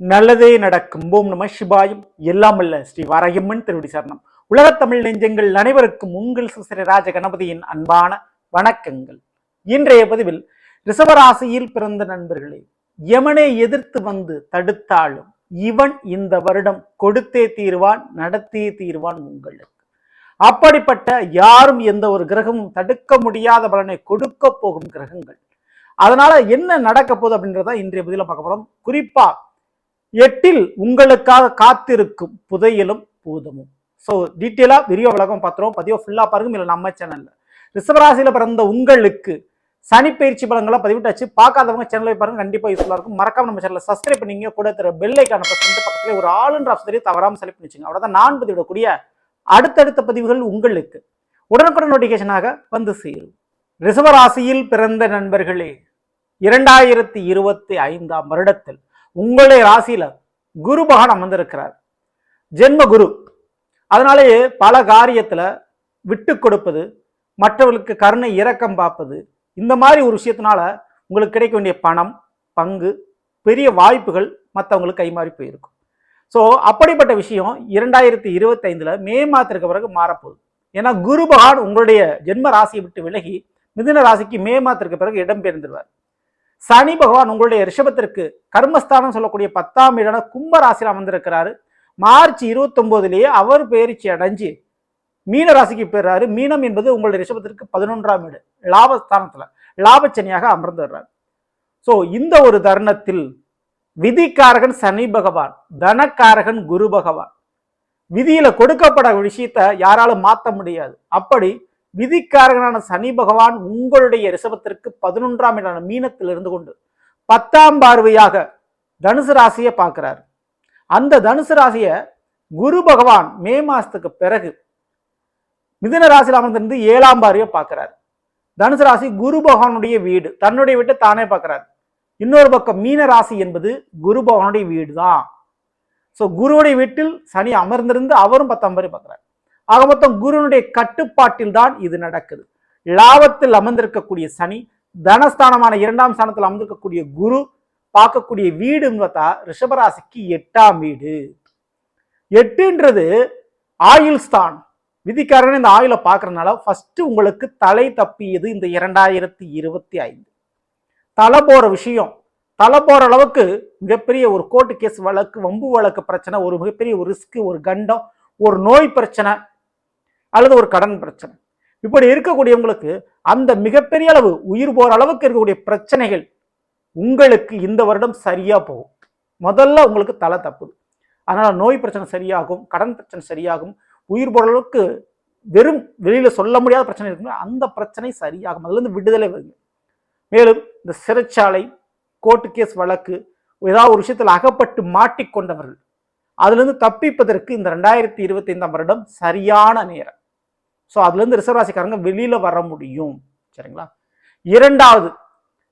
நல்லதே நடக்கும். ஓம் நம சிவாயும். எல்லாம் அல்ல ஸ்ரீ வாராயம்மன் திருவடி சரணம். உலகத்தமிழ் நெஞ்சங்கள் அனைவருக்கும் உங்கள் சுசிர ராஜ கணபதியின் அன்பான வணக்கங்கள். இன்றைய பதிவில் ரிசவராசியில் பிறந்த நண்பர்களே யமனை எதிர்த்து வந்து தடுத்தாலும் இவன் இந்த வருடம் கொடுத்தே தீர்வான் நடத்தியே தீர்வான் உங்களுக்கு. அப்படிப்பட்ட யாரும் எந்த ஒரு கிரகமும் தடுக்க முடியாத பலனை கொடுக்க போகும் கிரகங்கள். அதனால என்ன நடக்க போகுது அப்படின்றத இன்றைய பதில பார்க்க போறோம். குறிப்பா எட்டில் உங்களுக்காக காத்திருக்கும் புதையலும் பூதமும். ஸோ டீட்டெயிலாக விரிவ விளக்கம் பார்த்துருவோம் பதிவு ஃபுல்லாக பாருங்க. இல்லை நம்ம சேனலில் ரிஷபராசியில் பிறந்த உங்களுக்கு சனி பயிற்சி பலங்களை பதிவிட்டாச்சு. பார்க்காதவங்க சேனலை பாருங்க. கண்டிப்பாக யூஸ்ஃபுல்லாக இருக்கும். மறக்காம நம்ம சேனலை சப்ஸ்கிரைப் பண்ணீங்க. கூட தர பெல்லைக்கான ப்ரெஸ் பண்ணிட்டு ஒரு ஆளுன்ற ஆப்ஷன் தவறாமல் செலக்ட் பண்ணிச்சுங்க அவ்வளோதான் நான் பதிவிடக்கூடிய அடுத்தடுத்த பதிவுகள் உங்களுக்கு உடனுக்குடன் நோட்டிஃபிகேஷனாக வந்து சேரும். ரிஷபராசியில் பிறந்த நண்பர்களே இரண்டாயிரத்தி இருபத்தி ஐந்தாம் வருடத்தில் உங்களுடைய ராசியில குரு பகவான் அமர்ந்திருக்கிறார். ஜென்ம குரு. அதனாலேயே பல காரியத்துல விட்டு கொடுப்பது மற்றவர்களுக்கு கருணை இரக்கம் பார்ப்பது இந்த மாதிரி ஒரு விஷயத்தினால உங்களுக்கு கிடைக்க வேண்டிய பணம் பங்கு பெரிய வாய்ப்புகள் மற்றவங்களுக்கு கைமாறி போயிருக்கும். ஸோ அப்படிப்பட்ட விஷயம் இரண்டாயிரத்தி இருபத்தைந்தில் மே மாதத்திற்கு பிறகு மாறப்போகுது. ஏன்னா குரு பகவான் உங்களுடைய ஜென்ம ராசியை விட்டு விலகி மிதுன ராசிக்கு மே மாதத்திற்கு பிறகு இடம்பெயர்ந்துருவார். சனி பகவான் உங்களுடைய ரிஷபத்திற்கு கர்மஸ்தானம் சொல்லக்கூடிய பத்தாம் இடம் கும்ப ராசியில் அமர்ந்திருக்கிறாரு. மார்ச் இருபத்தொம்போதுலேயே அவர் பயிற்சி அடைஞ்சு மீன ராசிக்கு போயிடுறாரு. மீனம் என்பது உங்களுடைய ரிஷபத்திற்கு பதினொன்றாம் வீடு லாபஸ்தானத்தில் லாபச்சனியாக அமர்ந்து வர்றாரு ஸோ இந்த ஒரு தருணத்தில் விதிக்காரகன் சனி பகவான் தனக்காரகன் குரு பகவான். விதியில கொடுக்கப்பட விஷயத்த யாராலும் மாற்ற முடியாது. அப்படி விதிக்காரகனான சனி பகவான் உங்களுடைய ரிஷபத்திற்கு பதினொன்றாம் இடான மீனத்தில் இருந்து கொண்டு பத்தாம் பார்வையாக தனுசு ராசியை பார்க்கிறார். அந்த தனுசு ராசியை குரு பகவான் மே மாசத்துக்கு பிறகு மிதுன ராசியில் அமர்ந்திருந்து ஏழாம் பார்வையை பார்க்கிறார். தனுசு ராசி குரு பகவானுடைய வீடு தன்னுடைய வீட்டை தானே பார்க்கிறார். இன்னொரு பக்கம் மீன ராசி என்பது குரு பகவானுடைய வீடு தான் ஸோ குருவுடைய வீட்டில் சனி அமர்ந்திருந்து அவரும் பத்தாம் பார்வை பார்க்கிறார். ஆக மொத்தம் குருனுடைய கட்டுப்பாட்டில் தான் இது நடக்குது. லாபத்தில் அமர்ந்திருக்கக்கூடிய சனி தனஸ்தானமான இரண்டாம் ஸ்தானத்தில் அமர்ந்திருக்கக்கூடிய குரு பார்க்கக்கூடிய வீடுன்னு பார்த்தா ரிஷபராசிக்கு எட்டாம் வீடு. எட்டுன்றது ஆயுள் ஸ்தான் விதிக்காரன் இந்த ஆயுளை பார்க்கறதுனால ஃபர்ஸ்ட் உங்களுக்கு தலை தப்பியது இந்த இரண்டாயிரத்தி இருபத்தி ஐந்து. தலை போற விஷயம். தலை போற அளவுக்கு மிகப்பெரிய ஒரு கோர்ட்டு கேஸ் வழக்கு வம்பு வழக்கு பிரச்சனை ஒரு மிகப்பெரிய ஒரு ரிஸ்க் ஒரு கண்டம் ஒரு நோய் பிரச்சனை அல்லது ஒரு கடன் பிரச்சனை. இப்படி இருக்கக்கூடியவங்களுக்கு அந்த மிகப்பெரிய அளவு உயிர் போகிற அளவுக்கு இருக்கக்கூடிய பிரச்சனைகள் உங்களுக்கு இந்த வருடம் சரியாக போகும். முதல்ல உங்களுக்கு தலை தப்புது. அதனால் நோய் பிரச்சனை சரியாகும் கடன் பிரச்சனை சரியாகும் உயிர் போகிற அளவுக்கு வெறும் வெளியில் சொல்ல முடியாத பிரச்சனை இருக்குன்னா அந்த பிரச்சனை சரியாகும். அதுலேருந்து விடுதலை வருங்க மேலும் இந்த சிறைச்சாலை கோர்ட்டு கேஸ் வழக்கு ஏதாவது ஒரு விஷயத்தில் அகப்பட்டு மாட்டிக்கொண்டவர்கள் அதுலேருந்து தப்பிப்பதற்கு இந்த ரெண்டாயிரத்தி இருபத்தி ஐந்தாம் வருடம் சரியான நேரம். ஸோ அதுலேருந்து ரிசர்வாசிக்காரங்க வெளியில் வர முடியும். சரிங்களா? இரண்டாவது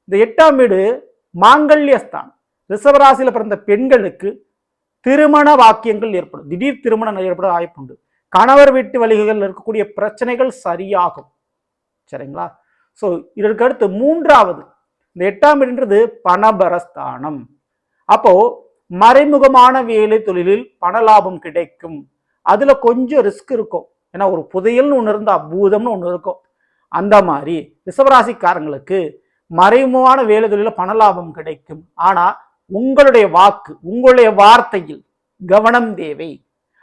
இந்த எட்டாம் வீடு மாங்கல்யஸ்தான் ரிசர்வராசியில் பிறந்த பெண்களுக்கு திருமண வாக்கியங்கள் ஏற்படும். திடீர் திருமணம் ஏற்பட வாய்ப்புண்டு கணவர் வீட்டு வழிகளில் இருக்கக்கூடிய பிரச்சனைகள் சரியாகும். சரிங்களா? ஸோ இதற்கு அடுத்து மூன்றாவது இந்த எட்டாம் வீடுன்றது பணபரஸ்தானம். அப்போ மறைமுகமான வேலை தொழிலில் பண லாபம் கிடைக்கும். அதில் கொஞ்சம் ரிஸ்க் இருக்கும். ஏன்னா ஒரு புதையல்னு ஒன்று இருந்தால் பூதம்னு ஒன்று இருக்கும். அந்த மாதிரி ரிஷபராசிக்காரங்களுக்கு மறைமுகமான வேலை தொழிலில் பண லாபம் கிடைக்கும். ஆனால் உங்களுடைய வாக்கு உங்களுடைய வார்த்தையில் கவனம் தேவை.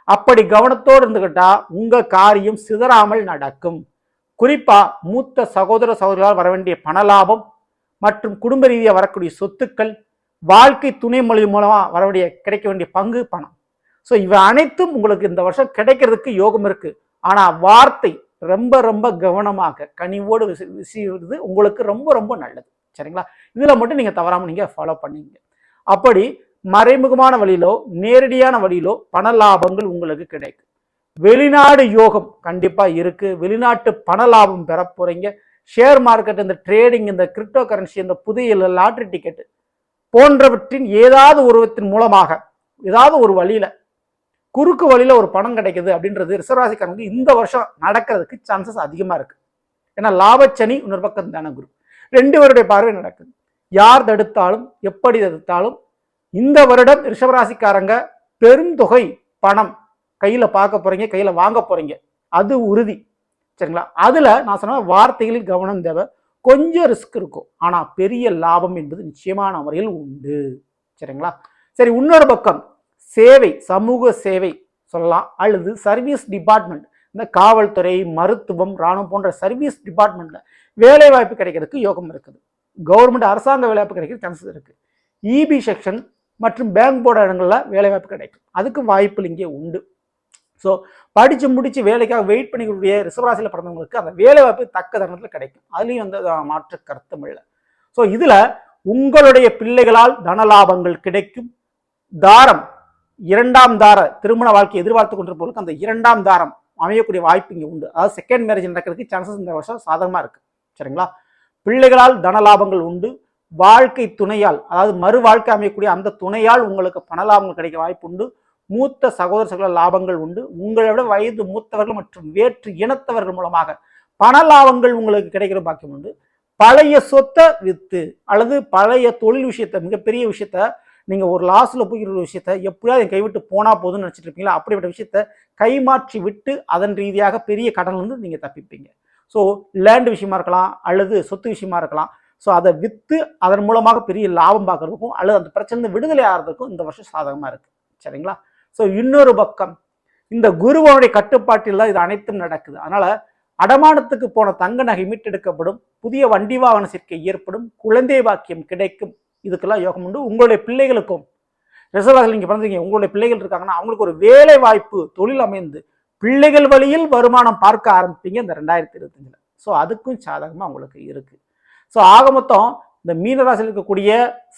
அப்படி கவனத்தோடு இருந்துக்கிட்டா உங்கள் காரியம் சிதறாமல் நடக்கும். குறிப்பாக மூத்த சகோதர சகோதரால் வர வேண்டிய பண லாபம் மற்றும் குடும்ப ரீதியாக வரக்கூடிய சொத்துக்கள் வாழ்க்கை துணை மொழி மூலமாக வரக்கூடிய கிடைக்க வேண்டிய பங்கு பணம். ஸோ இவை அனைத்தும் உங்களுக்கு இந்த வருஷம் கிடைக்கிறதுக்கு யோகம் இருக்குது ஆனால் வார்த்தை ரொம்ப ரொம்ப கவனமாக கனிவோடு விசி விசிறது உங்களுக்கு ரொம்ப ரொம்ப நல்லது. சரிங்களா? இதில் மட்டும் நீங்கள் தவறாமல் நீங்கள் ஃபாலோ பண்ணீங்க. அப்படி மறைமுகமான வழியிலோ நேரடியான வழியிலோ பண லாபங்கள் உங்களுக்கு கிடைக்கும். வெளிநாடு யோகம் கண்டிப்பாக இருக்குது வெளிநாட்டு பண லாபம் பெற போகிறீங்க ஷேர் மார்க்கெட் இந்த ட்ரேடிங் இந்த கிரிப்டோ கரன்சி இந்த புதிய லாட்ரி டிக்கெட் போன்றவற்றின் ஏதாவது உருவத்தின் மூலமாக ஏதாவது ஒரு வழியில் குறுக்கு வழியில் ஒரு பணம் கிடைக்குது அப்படின்றது ரிசர்வாசிக்காரங்க இந்த வருஷம் நடக்கிறதுக்கு சான்சஸ் அதிகமாக இருக்குது ஏன்னா லாபச்சனி இன்னொரு பக்கம் தான குரு. ரெண்டு பேருடைய பார்வை நடக்குது. யார் தடுத்தாலும் எப்படி தடுத்தாலும் இந்த வருடம் ரிஷபராசிக்காரங்க பெரும் தொகை பணம் கையில் பார்க்க போகிறீங்க கையில் வாங்க போகிறீங்க அது உறுதி. சரிங்களா? அதில் நான் சொன்ன வார்த்தைகளில் கவனம் தேவை. கொஞ்சம் ரிஸ்க் இருக்கும். ஆனால் பெரிய லாபம் என்பது நிச்சயமான முறையில் உண்டு. சரிங்களா? சரி இன்னொரு பக்கம். சேவை சமூக சேவை சொல்லலாம். அல்லது சர்வீஸ் டிபார்ட்மெண்ட் இந்த காவல்துறை மருத்துவம் ராணுவம் போன்ற சர்வீஸ் டிபார்ட்மெண்ட்டில் வேலை வாய்ப்பு கிடைக்கிறதுக்கு யோகம் இருக்குது. கவர்மெண்ட் அரசாங்க வேலைவாய்ப்பு கிடைக்கிற சான்சஸ் இருக்குது இபி செக்ஷன் மற்றும் பேங்க் போர்டு இடங்களில் வேலைவாய்ப்பு கிடைக்கும். அதுக்கு வாய்ப்புகள் இங்கே உண்டு. ஸோ படித்து முடித்து வேலைக்காக வெயிட் பண்ணிக்கூடிய ரிசர்வராசியில் பிறந்தவங்களுக்கு அந்த வேலைவாய்ப்பு தக்க தருணத்தில் கிடைக்கும். அதுலேயும் வந்து மாற்று கருத்தும் இல்லை. ஸோ இதில் உங்களுடைய பிள்ளைகளால் தனலாபங்கள் கிடைக்கும். தாரம் இரண்டாம் தார திருமண வாழ்க்கை எதிர்பார்த்து கொண்டிருப்பவர்களுக்கு அந்த இரண்டாம் தாரம் அமையக்கூடிய வாய்ப்பு இங்கே உண்டு. அதாவது செகண்ட் மேரேஜ் நடக்கிறதுக்கு சான்சஸ் இந்த வருஷம் சாதகமாக இருக்குது சரிங்களா? பிள்ளைகளால் தன லாபங்கள் உண்டு. வாழ்க்கை துணையால் அதாவது மறு வாழ்க்கை அமையக்கூடிய அந்த துணையால் உங்களுக்கு பண லாபங்கள் கிடைக்க வாய்ப்பு உண்டு. மூத்த சகோதர சகோதர லாபங்கள் உண்டு. உங்களை விட வயது மூத்தவர்கள் மற்றும் வேற்று இனத்தவர்கள் மூலமாக பண லாபங்கள் உங்களுக்கு கிடைக்கிற பாக்கியம் உண்டு. பழைய சொத்தை வித்து அல்லது பழைய தொழில் விஷயத்த மிகப்பெரிய விஷயத்த நீங்கள் ஒரு லாஸில் போய் ஒரு விஷயத்த எப்படியாவது கைவிட்டு போனால் போதும்னு நினச்சிட்டு இருப்பீங்களா? அப்படிப்பட்ட விஷயத்த கைமாற்றி விட்டு அதன் ரீதியாக பெரிய கடன்லேருந்து நீங்கள் தப்பிப்பீங்க. ஸோ லேண்ட் விஷயமா இருக்கலாம் அல்லது சொத்து விஷயமா இருக்கலாம். ஸோ அதை விற்று அதன் மூலமாக பெரிய லாபம் பார்க்கறதுக்கும் அல்லது அந்த பிரச்சனை விடுதலை ஆகிறதுக்கும் இந்த வருஷம் சாதகமாக இருக்குது சரிங்களா? ஸோ இன்னொரு பக்கம் இந்த குருவனுடைய கட்டுப்பாட்டில் தான் இது அனைத்தும் நடக்குது. அதனால் அடமானத்துக்கு போன தங்க நகை மீட்டெடுக்கப்படும் புதிய வண்டி வாகன சேர்க்கை ஏற்படும் குழந்தை பாக்கியம் கிடைக்கும் இதுக்கெல்லாம் யோகம் உண்டு. உங்களுடைய பிள்ளைகளுக்கும் ரிசர்வாக நீங்கள் பிறந்தீங்க உங்களுடைய பிள்ளைகள் இருக்காங்கன்னா அவங்களுக்கு ஒரு வேலை வாய்ப்பு தொழில் அமைந்து பிள்ளைகள் வழியில் வருமானம் பார்க்க ஆரம்பிப்பீங்க இந்த ரெண்டாயிரத்தி இருபத்தஞ்சில். ஸோ அதுக்கும் சாதகமாக உங்களுக்கு இருக்குது ஸோ ஆக மொத்தம் இந்த மீனராசியில் இருக்கக்கூடிய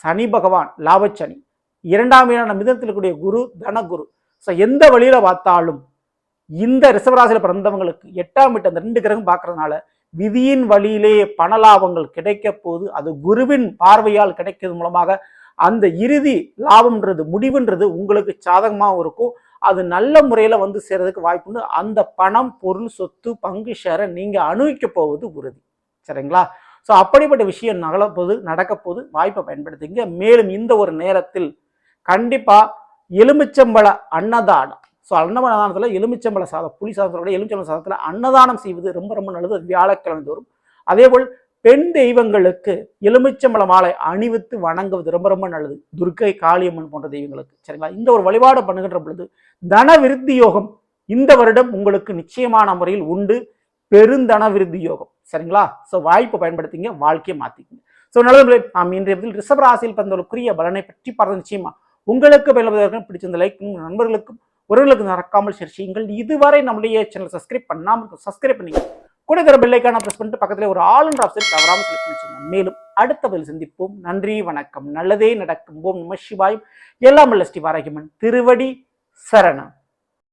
சனி பகவான் லாபச்சனி இரண்டாம் மீனான மிதத்தில் இருக்கக்கூடிய குரு தனகுரு. ஸோ எந்த வழியில் பார்த்தாலும் இந்த ரிசவராசியில் பிறந்தவங்களுக்கு எட்டாம் வீட்டு அந்த ரெண்டு கிரகம் பார்க்கறதுனால விதியின் வழியிலே பணலாபங்கள் கிடைக்க போது அது குருவின் பார்வையால் கிடைக்கிறது மூலமாக அந்த இறுதி லாபம்ன்றது முடிவுன்றது உங்களுக்கு சாதகமாகவும் இருக்கும். அது நல்ல முறையில் வந்து சேர்றதுக்கு வாய்ப்புண்டு அந்த பணம் பொருள் சொத்து பங்கு ஷேரை நீங்கள் அணுவிக்க போவது உறுதி. சரிங்களா? ஸோ அப்படிப்பட்ட விஷயம் நகலப்போது நடக்கப்போது வாய்ப்பை பயன்படுத்திங்க. மேலும் இந்த ஒரு நேரத்தில் கண்டிப்பாக எலுமிச்சம்பழ அன்னதானம் ஸோ அன்னதானத்தில் எலுமிச்சம்பழ சாதம் புளி சாதத்தோட எலுமிச்சம்பழ சாதத்தில் அன்னதானம் செய்வது ரொம்ப ரொம்ப நல்லது. வியாழக்கிழமை தோறும். அதேபோல் பெண் தெய்வங்களுக்கு எலுமிச்சம்பழ மாலை அணிவித்து வணங்குவது ரொம்ப ரொம்ப நல்லது. துர்க்கை காளியம்மன் போன்ற தெய்வங்களுக்கு. சரிங்களா? இந்த ஒரு வழிபாடு பண்ணுகின்ற பொழுது தன விருத்தி யோகம் இந்த வருடம் உங்களுக்கு நிச்சயமான முறையில் உண்டு. பெருந்தன விருத்தி யோகம். சரிங்களா? ஸோ வாய்ப்பு பயன்படுத்திங்க வாழ்க்கையை மாற்றிக்கங்க ஸோ நல்லது நாம் இன்றைய பதில் ரிஷப ராசியில் பிறந்தவர்களுக்குரிய பலனை பற்றி பார்த்த நிச்சயமா உங்களுக்கு பயன்படுவதற்கு பிடிச்சிருந்த லைக் நண்பர்களுக்கும் உறவுகளுக்கு நடக்காமல் ஷேர் செய்யுங்கள். இதுவரை நம்முடைய சேனல் சப்ஸ்கிரைப் பண்ணாமல் சப்ஸ்கிரைப் பண்ணிங்க. கூட தர பெல்லைக்கான ப்ரெஸ் பண்ணிட்டு பக்கத்தில் ஒரு ஆல் என்ற ஆப்ஷன் தவறாமல் கிளிக் பண்ணிச்சுங்க மேலும் அடுத்த பதில் சந்திப்போம். நன்றி வணக்கம். நல்லதே நடக்கும். ஓம் நம சிவாயும். எல்லாம் வல்ல ஸ்ரீ வாராகிமன் திருவடி சரணம்.